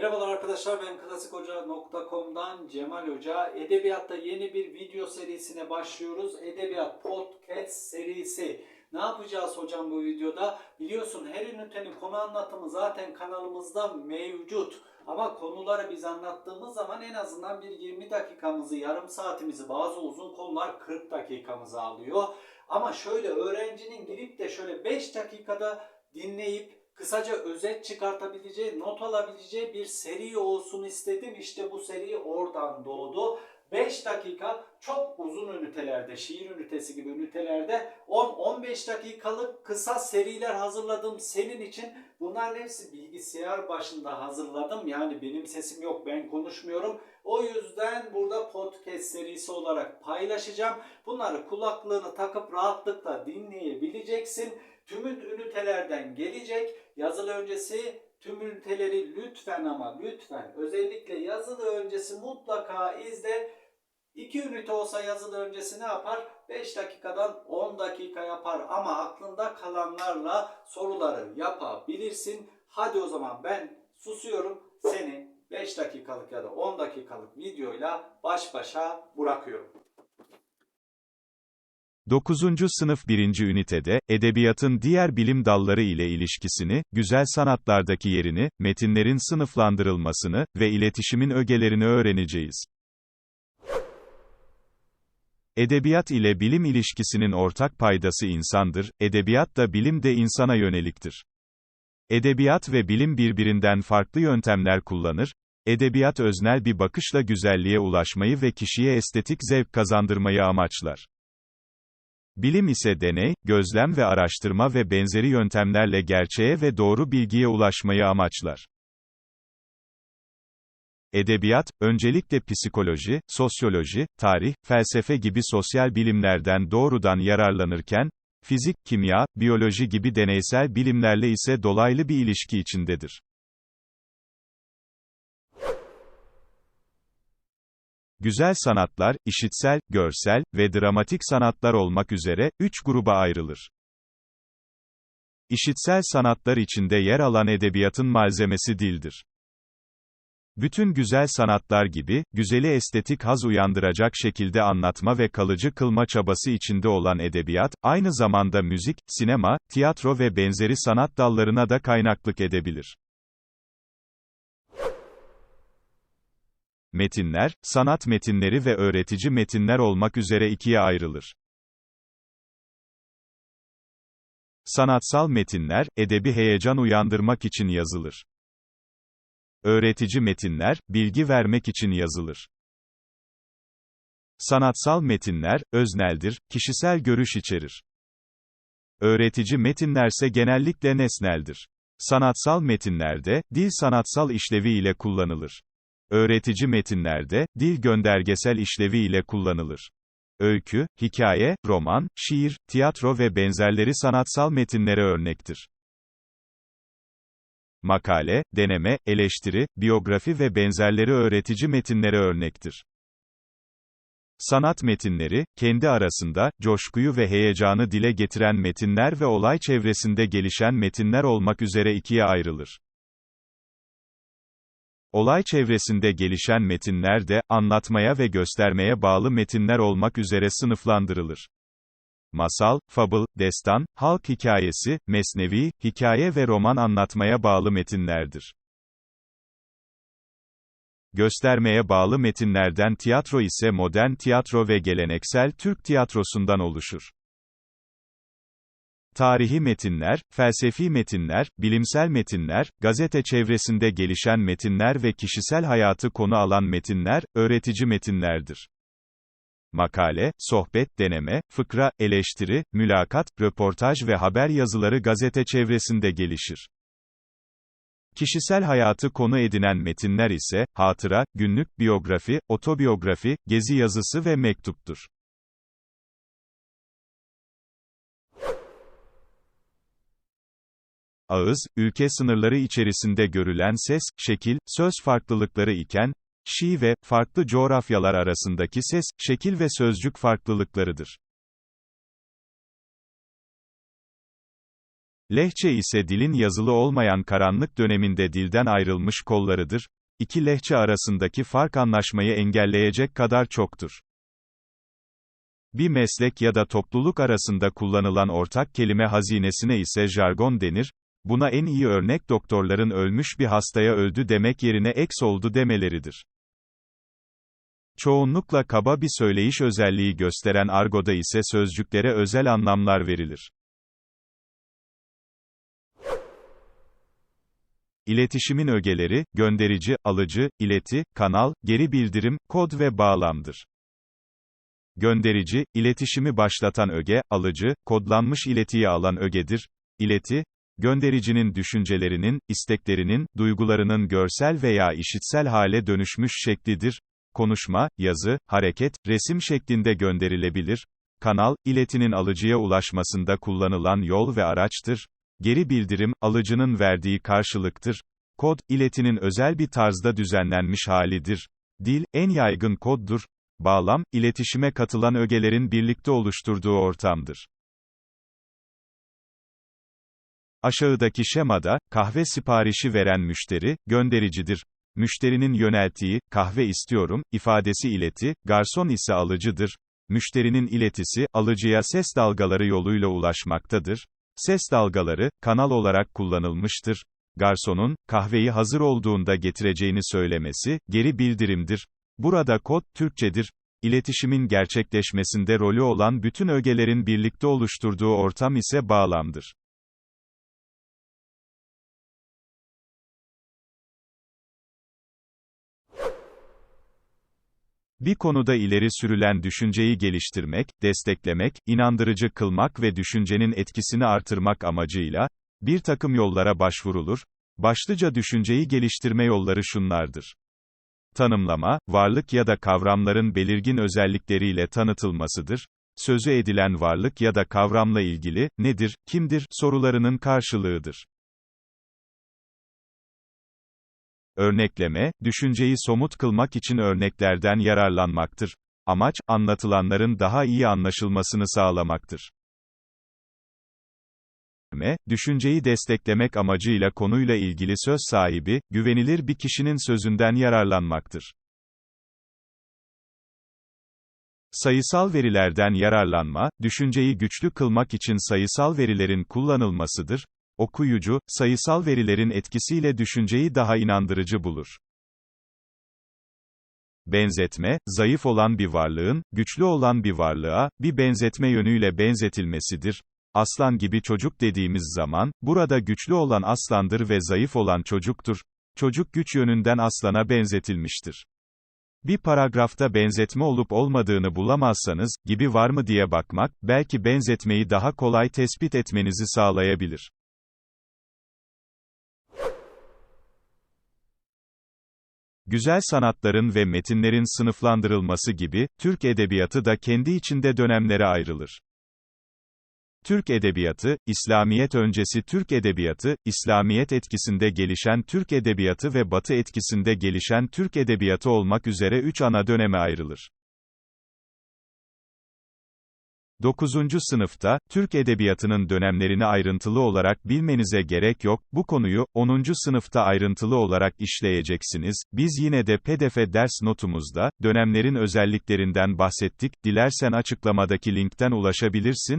Merhabalar arkadaşlar ben klasikhoca.com'dan Cemal Hoca. Edebiyatta yeni bir video serisine başlıyoruz. Edebiyat Podcast serisi. Ne yapacağız hocam bu videoda? Biliyorsun her ünitenin konu anlatımı zaten kanalımızda mevcut. Ama konuları biz anlattığımız zaman en azından bir 20 dakikamızı, yarım saatimizi, bazı uzun konular 40 dakikamızı alıyor. Ama şöyle öğrencinin girip de şöyle 5 dakikada dinleyip kısaca özet çıkartabileceği, not alabileceği bir seri olsun istedim. İşte bu seri oradan doğdu. 5 dakika çok uzun ünitelerde, şiir ünitesi gibi ünitelerde 10-15 dakikalık kısa seriler hazırladım senin için. Bunların hepsi bilgisayar başında hazırladım. Yani benim sesim yok, ben konuşmuyorum. O yüzden burada podcast serisi olarak paylaşacağım. Bunları kulaklığını takıp rahatlıkla dinleyebileceksin. Tümün ünitelerden gelecek. Yazılı öncesi tüm üniteleri lütfen ama lütfen özellikle yazılı öncesi mutlaka izle. 2 ünite olsa yazılı öncesi ne yapar? 5 dakikadan 10 dakika yapar ama aklında kalanlarla soruları yapabilirsin. Hadi o zaman ben susuyorum. Seni 5 dakikalık ya da 10 dakikalık videoyla baş başa bırakıyorum. 9. sınıf 1. ünitede, edebiyatın diğer bilim dalları ile ilişkisini, güzel sanatlardaki yerini, metinlerin sınıflandırılmasını ve iletişimin ögelerini öğreneceğiz. Edebiyat ile bilim ilişkisinin ortak paydası insandır, edebiyat da bilim de insana yöneliktir. Edebiyat ve bilim birbirinden farklı yöntemler kullanır, edebiyat öznel bir bakışla güzelliğe ulaşmayı ve kişiye estetik zevk kazandırmayı amaçlar. Bilim ise deney, gözlem ve araştırma ve benzeri yöntemlerle gerçeğe ve doğru bilgiye ulaşmayı amaçlar. Edebiyat, öncelikle psikoloji, sosyoloji, tarih, felsefe gibi sosyal bilimlerden doğrudan yararlanırken, fizik, kimya, biyoloji gibi deneysel bilimlerle ise dolaylı bir ilişki içindedir. Güzel sanatlar, işitsel, görsel ve dramatik sanatlar olmak üzere, üç gruba ayrılır. İşitsel sanatlar içinde yer alan edebiyatın malzemesi dildir. Bütün güzel sanatlar gibi, güzeli estetik haz uyandıracak şekilde anlatma ve kalıcı kılma çabası içinde olan edebiyat, aynı zamanda müzik, sinema, tiyatro ve benzeri sanat dallarına da kaynaklık edebilir. Metinler, sanat metinleri ve öğretici metinler olmak üzere ikiye ayrılır. Sanatsal metinler, edebi heyecan uyandırmak için yazılır. Öğretici metinler, bilgi vermek için yazılır. Sanatsal metinler, özneldir, kişisel görüş içerir. Öğretici metinlerse genellikle nesneldir. Sanatsal metinlerde, dil sanatsal işlevi ile kullanılır. Öğretici metinlerde, dil göndergesel işlevi ile kullanılır. Öykü, hikaye, roman, şiir, tiyatro ve benzerleri sanatsal metinlere örnektir. Makale, deneme, eleştiri, biyografi ve benzerleri öğretici metinlere örnektir. Sanat metinleri, kendi arasında, coşkuyu ve heyecanı dile getiren metinler ve olay çevresinde gelişen metinler olmak üzere ikiye ayrılır. Olay çevresinde gelişen metinler de, anlatmaya ve göstermeye bağlı metinler olmak üzere sınıflandırılır. Masal, fabıl, destan, halk hikayesi, mesnevi, hikaye ve roman anlatmaya bağlı metinlerdir. Göstermeye bağlı metinlerden tiyatro ise modern tiyatro ve geleneksel Türk tiyatrosundan oluşur. Tarihi metinler, felsefi metinler, bilimsel metinler, gazete çevresinde gelişen metinler ve kişisel hayatı konu alan metinler, öğretici metinlerdir. Makale, sohbet, deneme, fıkra, eleştiri, mülakat, röportaj ve haber yazıları gazete çevresinde gelişir. Kişisel hayatı konu edinen metinler ise, hatıra, günlük, biyografi, otobiyografi, gezi yazısı ve mektuptur. Ağız, ülke sınırları içerisinde görülen ses, şekil, söz farklılıkları iken, şi ve, farklı coğrafyalar arasındaki ses, şekil ve sözcük farklılıklarıdır. Lehçe ise dilin yazılı olmayan karanlık döneminde dilden ayrılmış kollarıdır. İki lehçe arasındaki fark anlaşmayı engelleyecek kadar çoktur. Bir meslek ya da topluluk arasında kullanılan ortak kelime hazinesine ise jargon denir. Buna en iyi örnek doktorların ölmüş bir hastaya öldü demek yerine eks oldu demeleridir. Çoğunlukla kaba bir söyleyiş özelliği gösteren argoda ise sözcüklere özel anlamlar verilir. İletişimin ögeleri, gönderici, alıcı, ileti, kanal, geri bildirim, kod ve bağlamdır. Gönderici, iletişimi başlatan öge, alıcı, kodlanmış iletiyi alan ögedir. İleti, göndericinin düşüncelerinin, isteklerinin, duygularının görsel veya işitsel hale dönüşmüş şeklidir. Konuşma, yazı, hareket, resim şeklinde gönderilebilir. Kanal, iletinin alıcıya ulaşmasında kullanılan yol ve araçtır. Geri bildirim, alıcının verdiği karşılıktır. Kod, iletinin özel bir tarzda düzenlenmiş halidir. Dil, en yaygın koddur. Bağlam, iletişime katılan ögelerin birlikte oluşturduğu ortamdır. Aşağıdaki şemada, kahve siparişi veren müşteri, göndericidir. Müşterinin yönelttiği, kahve istiyorum, ifadesi ileti, garson ise alıcıdır. Müşterinin iletisi, alıcıya ses dalgaları yoluyla ulaşmaktadır. Ses dalgaları, kanal olarak kullanılmıştır. Garsonun, kahveyi hazır olduğunda getireceğini söylemesi, geri bildirimdir. Burada kod, Türkçedir. İletişimin gerçekleşmesinde rolü olan bütün ögelerin birlikte oluşturduğu ortam ise bağlamdır. Bir konuda ileri sürülen düşünceyi geliştirmek, desteklemek, inandırıcı kılmak ve düşüncenin etkisini artırmak amacıyla, bir takım yollara başvurulur. Başlıca düşünceyi geliştirme yolları şunlardır. Tanımlama, varlık ya da kavramların belirgin özellikleriyle tanıtılmasıdır. Sözü edilen varlık ya da kavramla ilgili, nedir, kimdir, sorularının karşılığıdır. Örnekleme, düşünceyi somut kılmak için örneklerden yararlanmaktır. Amaç, anlatılanların daha iyi anlaşılmasını sağlamaktır. Me, düşünceyi desteklemek amacıyla konuyla ilgili söz sahibi, güvenilir bir kişinin sözünden yararlanmaktır. Sayısal verilerden yararlanma, düşünceyi güçlü kılmak için sayısal verilerin kullanılmasıdır. Okuyucu, sayısal verilerin etkisiyle düşünceyi daha inandırıcı bulur. Benzetme, zayıf olan bir varlığın, güçlü olan bir varlığa, bir benzetme yönüyle benzetilmesidir. Aslan gibi çocuk dediğimiz zaman, burada güçlü olan aslandır ve zayıf olan çocuktur. Çocuk güç yönünden aslana benzetilmiştir. Bir paragrafta benzetme olup olmadığını bulamazsanız, gibi var mı diye bakmak, belki benzetmeyi daha kolay tespit etmenizi sağlayabilir. Güzel sanatların ve metinlerin sınıflandırılması gibi, Türk edebiyatı da kendi içinde dönemlere ayrılır. Türk Edebiyatı, İslamiyet öncesi Türk Edebiyatı, İslamiyet etkisinde gelişen Türk Edebiyatı ve Batı etkisinde gelişen Türk Edebiyatı olmak üzere üç ana döneme ayrılır. 9. sınıfta, Türk Edebiyatı'nın dönemlerini ayrıntılı olarak bilmenize gerek yok, bu konuyu, 10. sınıfta ayrıntılı olarak işleyeceksiniz, biz yine de PDF ders notumuzda, dönemlerin özelliklerinden bahsettik, dilersen açıklamadaki linkten ulaşabilirsin,